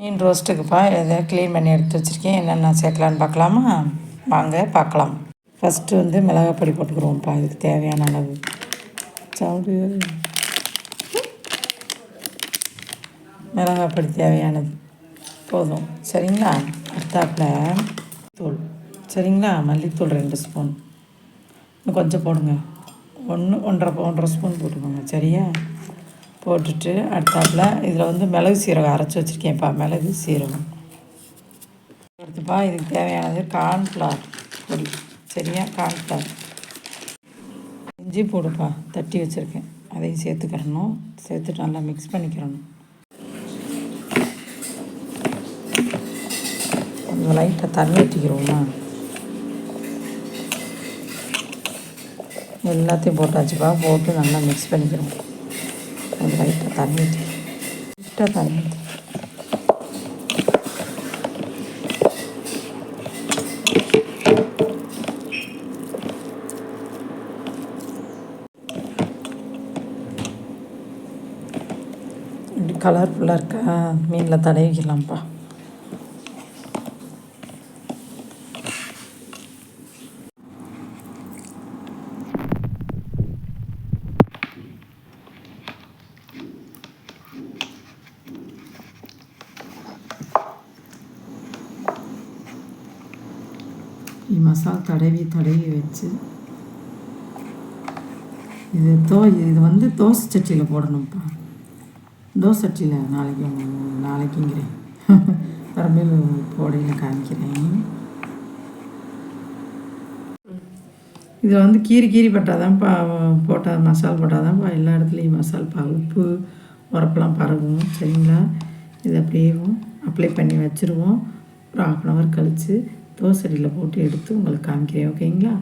மீன் ரோஸ்ட்டுக்குப்பா இதை க்ளீன் பண்ணி எடுத்து வச்சுருக்கேன். என்னென்ன சேர்க்கலான்னு பார்க்கலாமா? வாங்க பார்க்கலாம். ஃபஸ்ட்டு வந்து மிளகாய் பொடி போட்டுக்கிறோம்ப்பா இதுக்கு தேவையான அளவு. சவுடு மிளகாய் பொடி தேவையானது. போதும். சரிங்களா? அடுத்தாப்பில் தூள். சரிங்களா? மல்லித்தூள் ரெண்டு ஸ்பூன். இன்னும் கொஞ்சம் போடுங்க. ஒன்று ஒன்றரை ஒன்றரை ஸ்பூன் போட்டுக்கோங்க. சரியா? போட்டுட்டு அடுத்தாப்பில் இதில் வந்து மிளகு சீரகம் அரைச்சி வச்சுருக்கேன்ப்பா மிளகு சீரகம். அடுத்துப்பா இதுக்கு தேவையானது கார்ன்ஃப்ளவர் பொடி. சரியா? கார்ன்ஃப்ளவர் இஞ்சி போடுப்பா தட்டி வச்சுருக்கேன். அதையும் சேர்த்துக்கிறணும் சேர்த்துட்டு நல்லா மிக்ஸ் பண்ணிக்கிறணும் கொஞ்சம் லைட்டாக தண்ணி ஊற்றிக்கிறோமா எல்லாத்தையும் போட்டாச்சுப்பா போட்டு நல்லா மிக்ஸ் பண்ணிக்கிறோம் தண்ணி. ஊற்றி லைட்டாக தண்ணி ஊற்றி கலர்ஃபுல்லாக இருக்கா? மீனில் தடவிக்கலாம்ப்பா. மசாலா தடவி தடவி வச்சு இது தோ இது வந்து தோசை சட்டியில் போடணும்ப்பா தோசை சட்டியில் நாளைக்கு நாளைக்குங்கிறேன் அப்புறமேல் போடையில் காமிக்கிறேன் இதில் வந்து கீரி கீரி பட்டாதான்ப்பா போட்டால் மசால் போட்டாதான்ப்பா எல்லா இடத்துலையும் மசால் பா உப்பு உரப்பெல்லாம் பரவும் சரிங்களா இது அப்படியே அப்ளை பண்ணி வச்சுருவோம் ஒரு ஆஃப் அன் ஹவர் கழித்து தோசடியில் போட்டு எடுத்து உங்களுக்கு காமிக்கிறேன் ஓகேங்களா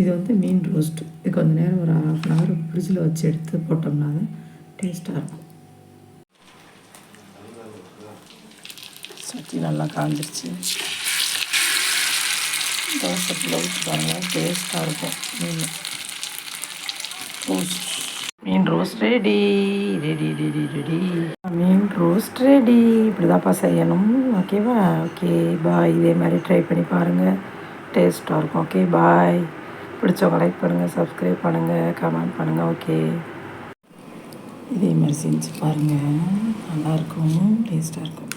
இது வந்து மீன் ரோஸ்ட் இது கொஞ்ச நேரம் ஒரு ஹாஃப் அன் ஹவர் ஃப்ரிட்ஜில் வச்சு எடுத்து போட்டோம்னா தான் டேஸ்ட்டாக இருக்கும். சட்டி நல்லா காஞ்சிருச்சு. தோசை ஊற்றி பாருங்கள் டேஸ்ட்டாக இருக்கும். மீன் ரோஸ்ட் மீன் roast ready. Ready ready ready மீன் ரோஸ்ட் ரெடி. இப்படி தான்ப்பா செய்யணும் ஓகேவா ஓகே பாய் இதே மாதிரி ட்ரை பண்ணி பாருங்கள் டேஸ்ட்டாக இருக்கும். ஓகே பாய் பிடிச்சவங்க லைக் பண்ணுங்கள் சப்ஸ்கிரைப் பண்ணுங்கள் கமெண்ட் பண்ணுங்கள் ஓகே இதே மாதிரி செஞ்சு பாருங்கள் நல்லாயிருக்கும் டேஸ்ட்டாக இருக்கும்.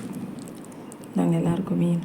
நாங்கள் எல்லாருக்கும் மீன்.